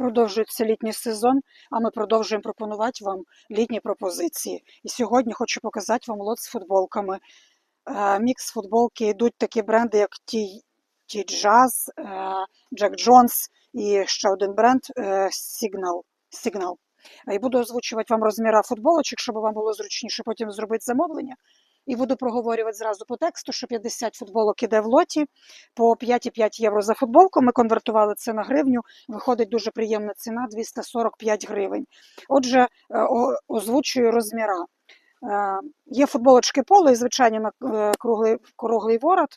Продовжується літній сезон, а ми продовжуємо пропонувати вам літні пропозиції. І сьогодні хочу показати вам лот з футболками. Е, Мікс футболки йдуть такі бренди, як Ті Jazz, Jack Jones і ще один бренд е, Signal. Signal. Е, І буду озвучувати вам розміри футболочок, щоб вам було зручніше потім зробити замовлення. І буду проговорювати зразу по тексту, що 50 футболок іде в лоті по 5,5 євро за футболку. Ми конвертували це на гривню. Виходить дуже приємна ціна 245 гривень. Отже, е, озвучую розміра. Е, Є футболочки поло і звичайні на е, круглий, круглий ворот.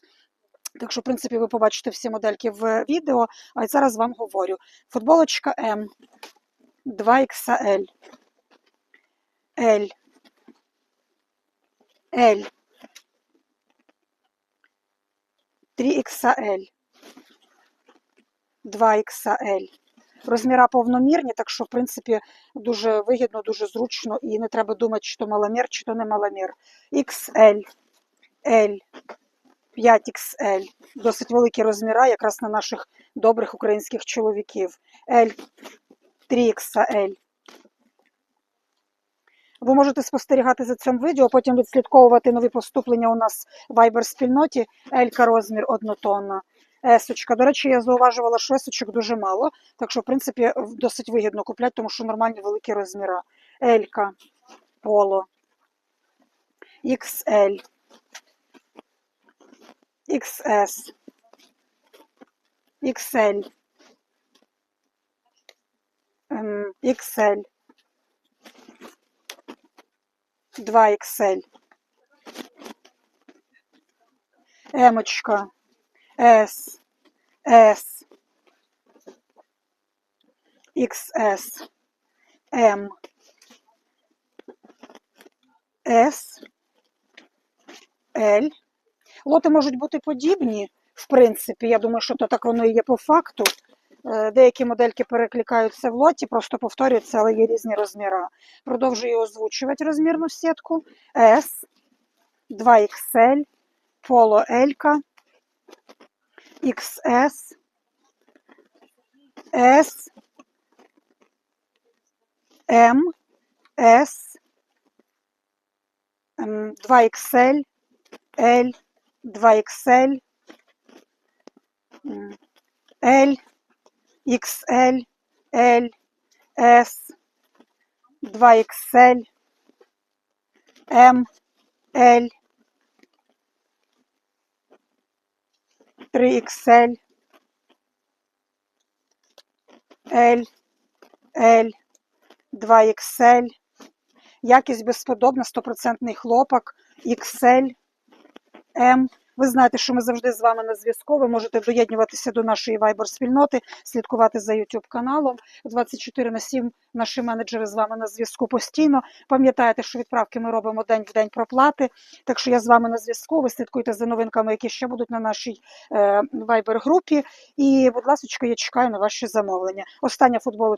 Так що, в принципі, ви побачите всі модельки в відео. А зараз вам говорю. Футболочка М 2XL, L, L, 3XL, 2XL. Розміра повномірні, так що, в принципі, дуже вигідно, дуже зручно і не треба думати, чи то маломір, чи то не маломір. XL, L, 5XL. Досить великі розміри, якраз на наших добрих українських чоловіків. L, 3XL. Ви можете спостерігати за цим відео, потім відслідковувати нові поступлення у нас в Viber спільноті. Елька розмір однотонна. Есочка. До речі, я зауважувала, що есочок дуже мало, так що, в принципі, досить вигідно купляти, тому що нормальні великі розміри. Елька, поло, XL, XS, XL, XL, 2XL, Емочка, S, S, XS, M, S, L. Лоти можуть бути подібні, в принципі. Я думаю, що то так воно і є по факту. Е, Деякі модельки перекликаються в лоті, просто повторюються, але є різні розміри. Продовжую озвучувати розмірну сітку. S, 2XL, Polo L, XS, S, M, S, ем, 2XL, L, 2XL, L, XL, L, S, 2XL, M, L, 3XL, L, L, 2XL. Якість безподобна, стопроцентний хлопок, XL, M. Ви знаєте, що ми завжди з вами на зв'язку. Ви можете доєднуватися до нашої Viber-спільноти, слідкувати за YouTube каналом. 24 на 7 наші менеджери з вами на зв'язку постійно. Пам'ятаєте, що відправки ми робимо день в день проплати. Так що я з вами на зв'язку. Ви слідкуйте за новинками, які ще будуть на нашій е, Viber-групі. І, будь ласка, я чекаю на ваші замовлення. Остання футболочка.